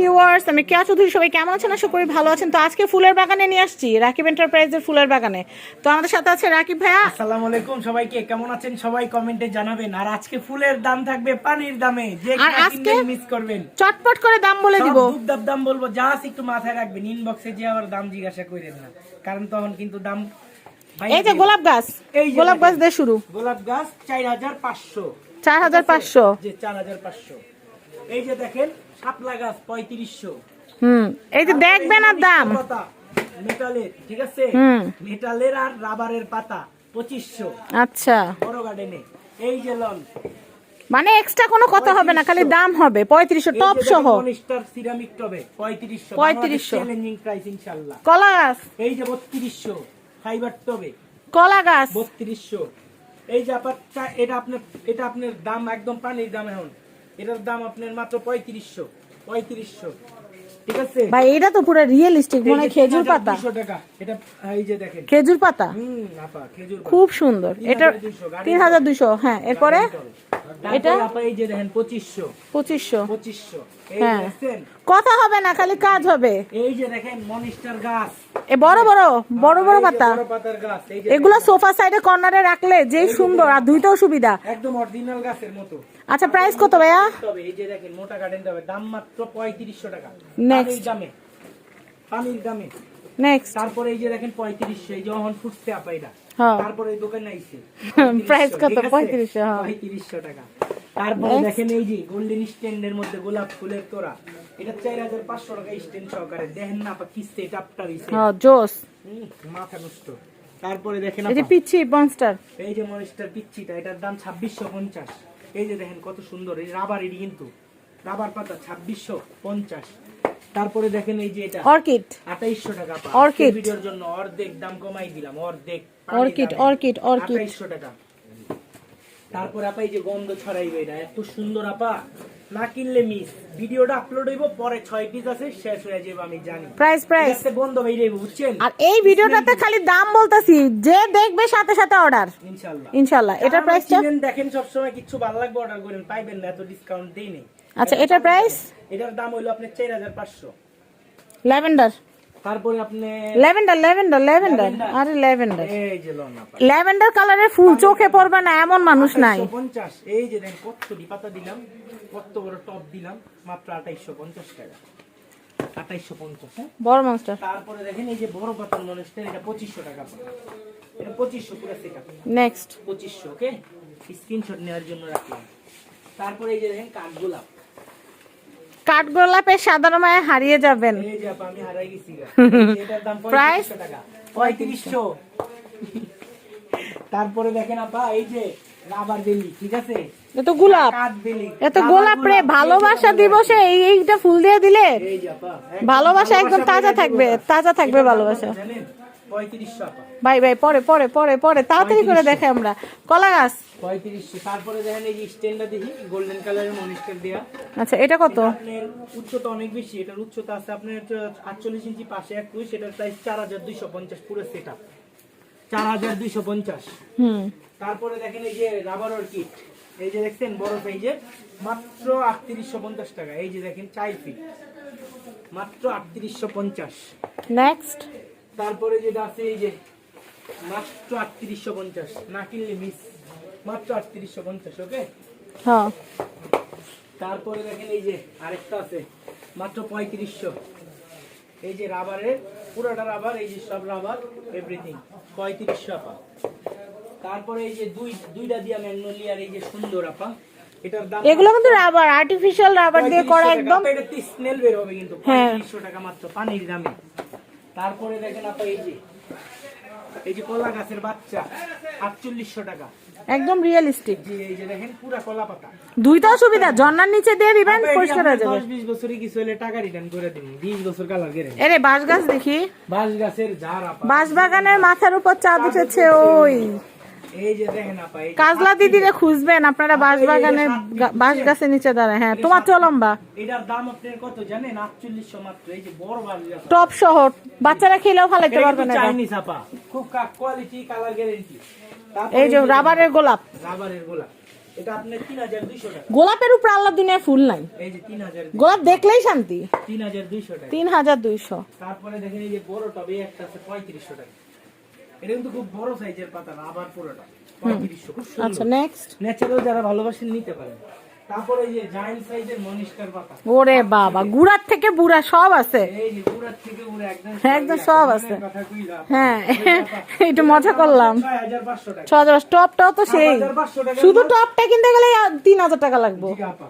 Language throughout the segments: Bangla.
ভিউয়ার্স আমি কেয়া চৌধুরী সবাই কেমন আছেন? আশা করি ভালো আছেন। তো আজকে ফুলের বাগানে নিয়ে আসছি রাকিব এন্টারপ্রাইজের ফুলের বাগানে। তো আমাদের সাথে আছে রাকিব ভাইয়া। আসসালামু আলাইকুম সবাইকে কেমন আছেন? সবাই কমেন্টে জানাবেন। আর আজকে ফুলের দাম থাকবে পানির দামে। যে আর আজকে? মিস করবেন। চটপট করে দাম বলে দিব। দুধ দাম বলব জাস্ট একটু মাথায় রাখবেন। ইনবক্সে যে আবার দাম জিজ্ঞাসা করেন না। কারণ তখন কিন্তু দাম এই যে গোলাপ গাছ। এই যে গোলাপ গাছ। দিয়ে শুরু। গোলাপ গাছ চার হাজার পাঁচশো। চার হাজার পাঁচশো। চার হাজার পাঁচশো। এই যে দেখেন শাপলা গাছ পঁয়ত্রিশশো। হুম এই যে দেখবেন আর দাম। মেটালের ঠিক আছে? মেটালের আর রাবারের পাতা পঁচিশশো। আচ্ছা। বড় গার্ডেনে এই যে লন। মানে এক্সট্রা কোনো কথা হবে না খালি দাম হবে পঁয়ত্রিশশো টপ সহ। সিরামিক টবে পঁয়ত্রিশশো। 3500 চ্যালেঞ্জিং প্রাইস ইনশাল্লাহ কলা গাছ। এই যে বত্রিশশো ফাইবার টবে। কলা গাছ। বত্রিশশো। এই যে আপনার এটা আপনার এটা আপনার দাম একদম পানির দাম এখন। এটার দাম আপনার মাত্র পঁয়ত্রিশশো পঁয়ত্রিশশো। ঠিক আছে? ভাই এটা তো পুরো রিয়েলিস্টিক মনে খেজুর পাতা। 3200 টাকা এটা এই যে দেখেন। খেজুর পাতা? হুম আপা খেজুর খুব সুন্দর। এটা 3200 তিন হাজার দুশো হ্যাঁ এরপরে? এটা? আপা এই যে দেখেন পঁচিশশো। পঁচিশশো। পঁচিশশো। এই হ্যাঁ। কথা হবে না খালি কাজ হবে। এই যে দেখেন মনিস্টার গাছ। এ বড় বড় বড় বড় পাতা। এগুলো সোফা সাইডে কর্নারে রাখলে যেই সুন্দর আর দুইটাও সুবিধা। একদম অরিজিনাল গাছের মতো। আচ্ছা প্রাইস কত ভাইয়া? তবে এই যে দেখেন মোটা গার্ডেন তবে দাম মাত্র পঁয়ত্রিশশো টাকা। Next. পানির দামে। পানির দামে। নেক্সট তারপরে এই যে দেখেন পঁয়ত্রিশশো এই যখন ফুটছে আপা এটা। হ্যাঁ। তারপরে এই দোকানে আইছে। Price কত? 3500, 3500, হ্যাঁ। পঁয়ত্রিশশো টাকা। তারপরে দেখেন এই যে গোল্ডেন স্ট্যান্ডের মধ্যে গোলাপ ফুলের তোরা এটা চার হাজার পাঁচশো টাকা স্ট্যান্ড সহকারে। দেখেন না আপা কিস্তে টাপটা দিছে হ্যাঁ জোস। মাথা নষ্ট। তারপরে দেখেন এই যে পিচ্ছি মনস্টার এই যে মনিস্টার পিচ্ছিটা এটার দাম ছাব্বিশশো পঞ্চাশ। এই যে দেখেন কত সুন্দর এই রাবার এটি কিন্তু। রাবার পাতা ছাব্বিশশো পঞ্চাশ। তারপরে দেখেন এই যে এটা। অর্কিড। আঠাইশশো টাকা পা। Orchid। আজকের ভিডিওর জন্য অর্ধেক দাম কমাই দিলাম অর্ধেক। Orchid, orchid, orchid। আঠাইশশো টাকা। তারপরে আপা এই যে গন্ধ ছড়াইবে এটা এত সুন্দর আপা। না কিনলে মিস ভিডিওটা আপলোড হইব পরে ছয় পিস আছে শেষ হয়ে যাবে আমি জানি। প্রাইস প্রাইস বন্ধ হয়ে যাবে বুঝছেন? আর এই ভিডিওটাতে খালি দাম বলতাছি যে দেখবে সাথে সাথে অর্ডার ইনশাল্লাহ। ইনশাআল্লাহ এটার প্রাইসটা দেখেন সবসময় কিছু ভালো লাগবে অর্ডার করেন পাইবেন না এত ডিসকাউন্ট দেই নেই। আচ্ছা এটার প্রাইস এটার দাম হইল আপনার চার হাজার পাঁচশো। ল্যাভেন্ডার তারপরে আপনি ল্যাভেন্ডার ল্যাভেন্ডার ল্যাভেন্ডার। আরে ল্যাভেন্ডার। এই যে লন ল্যাভেন্ডার কালারের ফুল চোখে পড়বে না এমন মানুষ নাই। পঞ্চাশ। এই যে দেখেন কতটি পাতা দিলাম কত বড় টপ দিলাম মাত্র আঠাইশো পঞ্চাশ টাকা। আঠাইশো পঞ্চাশ হ্যাঁ? বড় মনস্টার তারপরে দেখেন এই যে বড় পাতার মনস্টার এটা পঁচিশশো টাকা পাতা এটা পঁচিশশো পুরো সেট নেক্সট পঁচিশশো ওকে স্ক্রিনশট নেওয়ার জন্য রাখলাম। তারপরে এই যে দেখেন কাঠগোলাপ কাঠগোলাপের সাধারণ মায়ে হারিয়ে যাবেন? পঁয়ত্রিশশো তারপরে দেখেন আপা এই যে রাবার বেলি ঠিক আছে? এ গোলাপ। এত গোলাপ রে ভালোবাসা দিবসে এই এইটা ফুল দিয়ে দিলে? ভালোবাসা একদম তাজা থাকবে তাজা থাকবে ভালোবাসা। ভাই ভাই পরে পরে পরে পরে তাড়াতাড়ি করে দেখে আমরা। কলা গাছ। পঁয়ত্রিশশো তারপরে দেখেন এই যে স্ট্যান্ডটা দেখি গোল্ডেন কালারের মনিস্টার দেয়া। আচ্ছা এটা কত? আপনার উচ্চতা অনেক বেশি। এটার উচ্চতা আছে আপনার আটচল্লিশ ইঞ্চি পাশে এটার প্রাইস চার হাজার দুইশো পঞ্চাশ পুরো সেট আপ চার হাজার দুইশো পঞ্চাশ। হুম। তারপরে দেখেন এই যে রাবার অর্কিড এই যে দেখছেন বড় সাইজের মাত্র আটত্রিশশো পঞ্চাশ টাকা। এই যে দেখেন চাই ফিট মাত্র আটত্রিশশো পঞ্চাশ। নেক্সট তারপরে যেটা আছে এই যে মাত্র আটত্রিশশো পঞ্চাশ না কিনলে মিস মাত্র আটত্রিশশো পঞ্চাশ ওকে হ্যাঁ। তারপরে দেখেন এই যে আরেকটা আছে মাত্র পঁয়ত্রিশশো। এই যে রাবারের পুরোটা রাবার এই যে সব রাবার এভরিথিং পঁয়ত্রিশশো আপা। তারপরে এই যে দুই দুইটা দিয়া ম্যাগনোলিয়ার এই যে সুন্দর আপা। এটার দাম এগুলো কিন্তু রাবার আর্টিফিশিয়াল রাবার দিয়ে করা একদম। এটা স্মেল বের হবে কিন্তু হ্যাঁ। পঁয়ত্রিশশো টাকা মাত্র পানির দামে। তারপরে দেখেন আপা এই যে এই যে কলা গাছের বাচ্চা আটচল্লিশশো টাকা। একদম রিয়েলিস্টিক জি এই যে দেখেন পুরা কলা পাতা। দুইটা সুবিধা ঝর্ণার নিচে দিয়ে দিবেন পরিষ্কার হয়ে যাবে। দশ বিশ বছরে কিছু হলে টাকা রিটার্ন করে দিন বিশ বছর কালার আরে বাঁশ গাছ দেখি। বাঁশ গাছের ঝাড় আপা। বাঁশ বাগানের মাথার উপর চাঁদ উঠেছে ওই। কাজলা দিদিরে খুঁজবেন আপনারা বাঁশ বাগানের গা- বাঁশ গাছের নিচে দাঁড়ায়। হ্যাঁ তোমার চো লম্বা এটার দাম আপনার কত জানেন? আটচল্লিশশো মাত্র এই যে বড় টপ শহর বাচ্চারা খেলেও ফালাইতে পারবে না। চাইনিজ আপা। খুব কোয়ালিটি কালার গ্যারেন্টি এই যে রাবারের গোলাপ। রাবারের গোলা এটা আপনার তিন হাজার দুইশো টাকা। গোলাপের উপর আল্লাহ দুনিয়ায় ফুল নাই। গোলাপ দেখলেই শান্তি। তিন হাজার দুইশো তিন হাজার দুইশো। তারপরে দেখেন এই যে বড় টবে একটা আছে পঁয়ত্রিশশো টাকা। এটা কিন্তু খুব বড় সাইজের পাতা পুরোটা। আচ্ছা নেক্সট ন্যাচারাল যারা ভালোবাসেন নিতে পারেন। তারপরে এই যে জায়েন্ট সাইজের মনিষ্কার পাতা। ওরে বাবা গুড়ার থেকে বুড়া সব আছে। এই যে পুরার থেকে পুরো একদম একদম সব আছে। হ্যাঁ একটু মজা করলাম। টাকা। টপটাও তো সেই। শুধু টপটা কিনতে গেলে তিন হাজার টাকা লাগবে। জি আপা।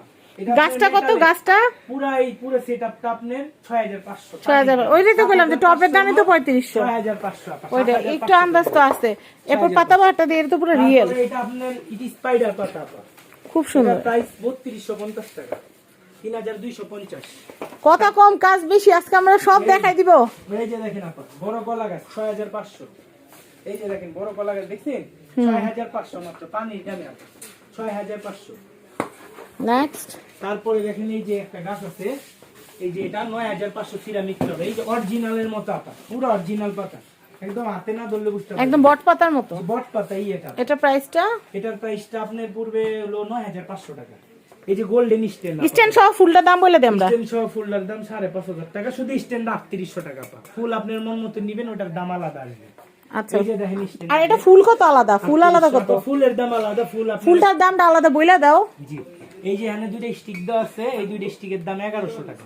গাছটা কত গাছটা পুরা এই পুরো সেটআপটা আপনার 6500 ছয় ওইটাই তো বললাম যে টপের দামই তো পঁয়ত্রিশশো 6500 ওইটা একটু আন্দাজ তো আছে এরপর পাতা বাহারটা দিয়ে তো পুরো রিয়েল এটা আপনার ইটি স্পাইডার পাতা খুব সুন্দর প্রাইস 3250 টাকা 3250 কথা কম কাজ বেশি আজকে আমরা সব দেখাই দিব এই যে দেখেন আপা বড় কলা গাছ 6500 এই যে দেখেন বড় কলা গাছ দেখছেন 6500 মাত্র পানির দামে আপা 6500 নেক্সট তারপরে দেখেন এই যে একটা গাছ আছে এই যে এটা নয় হাজার পাঁচশো সিরামিক এই যে অরিজিনালের মতো আতা পুরো অরিজিনাল পাতা। একদম হাতে না ধরলে বুঝতে পারবেন একদম বট পাতার মতো। বট পাতা এই এটা। এটা প্রাইসটা এটার প্রাইসটা আপনার পূর্বে হলো নয় হাজার পাঁচশো টাকা। এই যে গোল্ডেন সহ ফুলটার দাম বলে আমরা। সহ ফুলটার দাম সাড়ে পাঁচ হাজার টাকা। শুধু আটত্রিশশো টাকা পা ফুল আপনার মন মতো নিবেন ওটার দাম আলাদা আসবে। আচ্ছা। এই যে দেখেন স্ট্যান্ড আর এটা ফুল কত আলাদা? ফুল আলাদা কত? ফুলের দাম আলাদা ফুল ফুলটার দামটা আলাদা বইলা দাও। জি। এই যে এখানে দুইটা স্টিক দেওয়া আছে এই দুইটা স্টিকের দাম এগারোশো টাকা।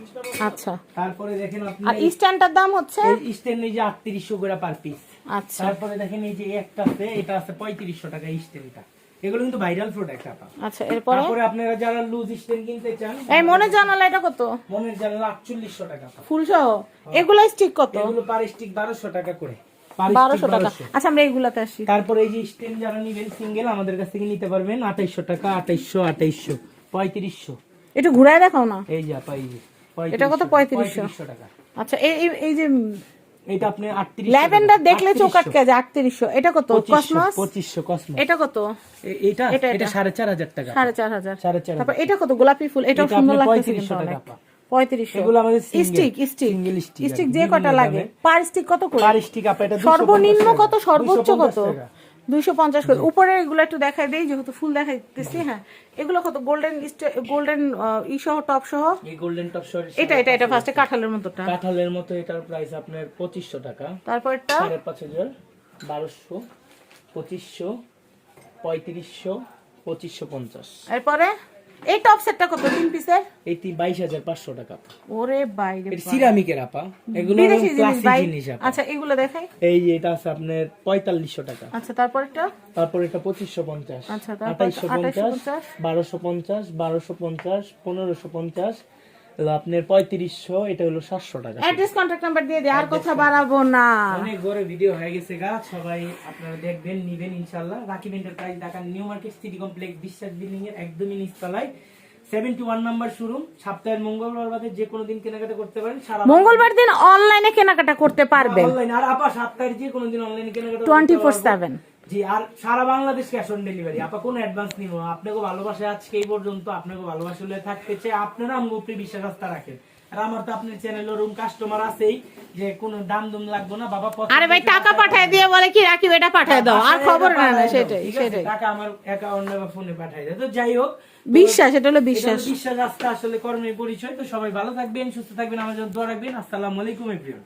আচ্ছা। তারপরে দেখেন আপনি আর স্ট্যান্ডটার দাম হচ্ছে? এই স্ট্যান্ড এই যে আটত্রিশশো করে পার পিস আচ্ছা। তারপরে দেখেন এই যে একটা আছে এটা আছে পঁয়ত্রিশশো টাকা স্ট্যান্ডটা এগুলো কিন্তু ভাইরাল প্রোডাক্ট আপা। আচ্ছা এরপরে? তারপরে আপনারা যারা লুজ স্ট্যান্ড কিনতে চান এই মনে জানালা এটা কত? জানলা আটচল্লিশশো টাকা ফুল সহ এগুলা স্টিক কত? এগুলো পার স্টিক বারোশো টাকা করে। টাকা। আচ্ছা আমরা এইগুলাতে আসি। তারপরে এই যে যারা নিবেন সিঙ্গেল আমাদের কাছ থেকে নিতে পারবেন আঠাইশশো টাকা আঠাইশশো আঠাইশশো। পঁয়ত্রিশশো। একটু ঘুরাই দেখাও না? এই যে যে এটা কত? 3500 পঁয়ত্রিশশো টাকা। আচ্ছা এই এই- যে এটা আপনি আটত্রিশ ল্যাভেন্ডার দেখলে চোখ আটকে যায় আটত্রিশশো। এটা কত? কসমস? পঁচিশশো কসমস। এটা কত? এটা এটা, এটা এটা। সাড়ে চার হাজার টাকা। সাড়ে চার হাজার। সাড়ে চার তারপর এটা কত? গোলাপি ফুল। এটাও এটা সুন্দর আপনার লাগতেছে 3500 কিন্তু টাকা অনেক। পা। পঁয়ত্রিশশো। এগুলো আমাদের stick stick. single stick stick যে কটা লাগে। পার স্টিক কত করে? পার stick আপা এটা সর্বনিম্ন কত? সর্বোচ্চ কত। দুইশো পঞ্চাশ করে। উপরে এগুলো একটু দেখাই দেই যেহেতু ফুল দেখাইতেছি হ্যাঁ। এগুলো কত? গোল্ডেন গোল্ডেন ই সহ টপ সহ? এই গোল্ডেন টপ সহ এটা এটা এটা ফার্স্টে কাঁঠালের মতোটা কাঁঠালের মতো এটার প্রাইস আপনার পঁচিশশো টাকা। তারপর এটা সাড়ে পাঁচ হাজার বারোশো পঁচিশশো পঁয়ত্রিশশো পঁচিশশো পঞ্চাশ। এরপরে? এই টপ সেটটা কত? তিন পিসের এই 22500 টাকা। ওরে বাইরে সিরামিকের আপা। এগুলো জিনিস আচ্ছা এগুলো দেখাই। এই এটা আছে আপনার 4500 টাকা। আচ্ছা তারপর একটা তারপর পঁচিশশো পঞ্চাশ আচ্ছা বারোশো পঞ্চাশ বারোশো পঞ্চাশ পনেরোশো পঞ্চাশ হলো আপনার পঁয়ত্রিশশো এটা হলো সাতশো টাকা। অ্যাড্রেস কন্ট্যাক্ট নাম্বার দিয়ে আর কথা বাড়াবো না। অনেক বড় ভিডিও হয়ে গেছে গা সবাই আপনারা দেখবেন নিবেন ইনশাল্লাহ। Rakib enterprise Dhaka new market city complex Biswas building এর একদমই নিচতলায়। সেভেন্টি ওয়ান নাম্বার শোরুম সপ্তাহের মঙ্গলবার বাদে যে কোনো দিন কেনাকাটা করতে পারেন সারা মঙ্গলবার দিন অনলাইনে কেনাকাটা করতে পারবেন। অনলাইন আর আপা সপ্তাহের যে কোনো দিন অনলাইনে কেনাকাটা টোয়েন্টি ফোর সেভেন জি আর সারা বাংলাদেশ ক্যাশ অন ডেলিভারি আপা কোনো অ্যাডভান্স নিব আপনাকে ভালোবাসা আজকে এই পর্যন্ত। আপনাকে ভালোবাসা হলে থাকতে চাই। আপনারা আমার উপরে বিশ্বাস আস্থা রাখেন। আর আমার তো আপনার চ্যানেলের রুম কাস্টমার আছেই যে কোনো দাম দুম লাগবে না। বাবা আরে ভাই টাকা পাঠায় দিয়ে বলে কি রাখি এটা পাঠায় দাও? আর খবর না না সেটাই সেটাই। টাকা আমার অ্যাকাউন্টে বা ফোনে পাঠাই দেয় তো যাই হোক বিশ্বাস এটা হলো বিশ্বাস। বিশ্বাস আস্থা আসলে কর্মের পরিচয়। তো সবাই ভালো থাকবেন সুস্থ থাকবেন আমার জন্য দোয়া রাখবেন। আসসালামু আলাইকুম এভরিওয়ান